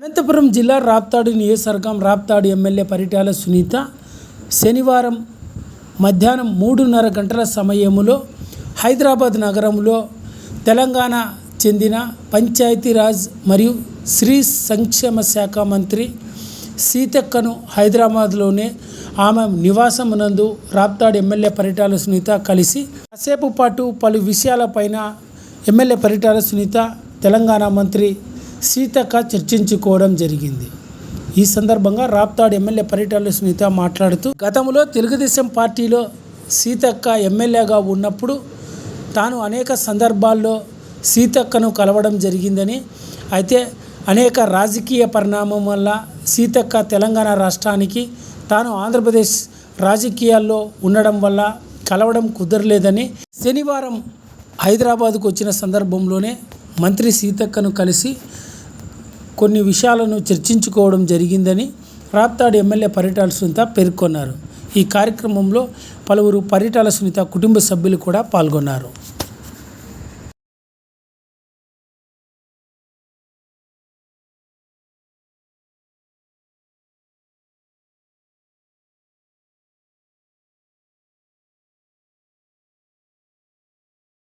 అనంతపురం జిల్లా రాప్తాడు నియోజకవర్గం రాప్తాడు ఎమ్మెల్యే పరిటాల సునీత శనివారం మధ్యాహ్నం మూడున్నర గంటల సమయములో హైదరాబాద్ నగరంలో తెలంగాణ చెందిన పంచాయతీరాజ్ మరియు స్త్రీ సంక్షేమ శాఖ మంత్రి సీతక్కను హైదరాబాద్లోనే ఆమె నివాసమునందు రాప్తాడు ఎమ్మెల్యే పరిటాల సునీత కలిసి కాసేపు పాటు పలు విషయాలపైన ఎమ్మెల్యే పరిటాల సునీత తెలంగాణ మంత్రి సీతక్క చర్చించుకోవడం జరిగింది. ఈ సందర్భంగా రాప్తాడు ఎమ్మెల్యే పరిటాల సునీత మాట్లాడుతూ గతంలో తెలుగుదేశం పార్టీలో సీతక్క ఎమ్మెల్యేగా ఉన్నప్పుడు తాను అనేక సందర్భాల్లో సీతక్కను కలవడం జరిగిందని అయితే అనేక రాజకీయ పరిణామం వల్ల సీతక్క తెలంగాణ రాష్ట్రానికి తాను ఆంధ్రప్రదేశ్ రాజకీయాల్లో ఉండడం వల్ల కలవడం కుదరలేదని శనివారం హైదరాబాద్కు వచ్చిన సందర్భంలోనే మంత్రి సీతక్కను కలిసి కొన్ని విషయాలను చర్చించుకోవడం జరిగిందని రాప్తాడు ఎమ్మెల్యే పరిటాల సునీత పేర్కొన్నారు. ఈ కార్యక్రమంలో పలువురు పరిటాల సునీత కుటుంబ సభ్యులు కూడా పాల్గొన్నారు.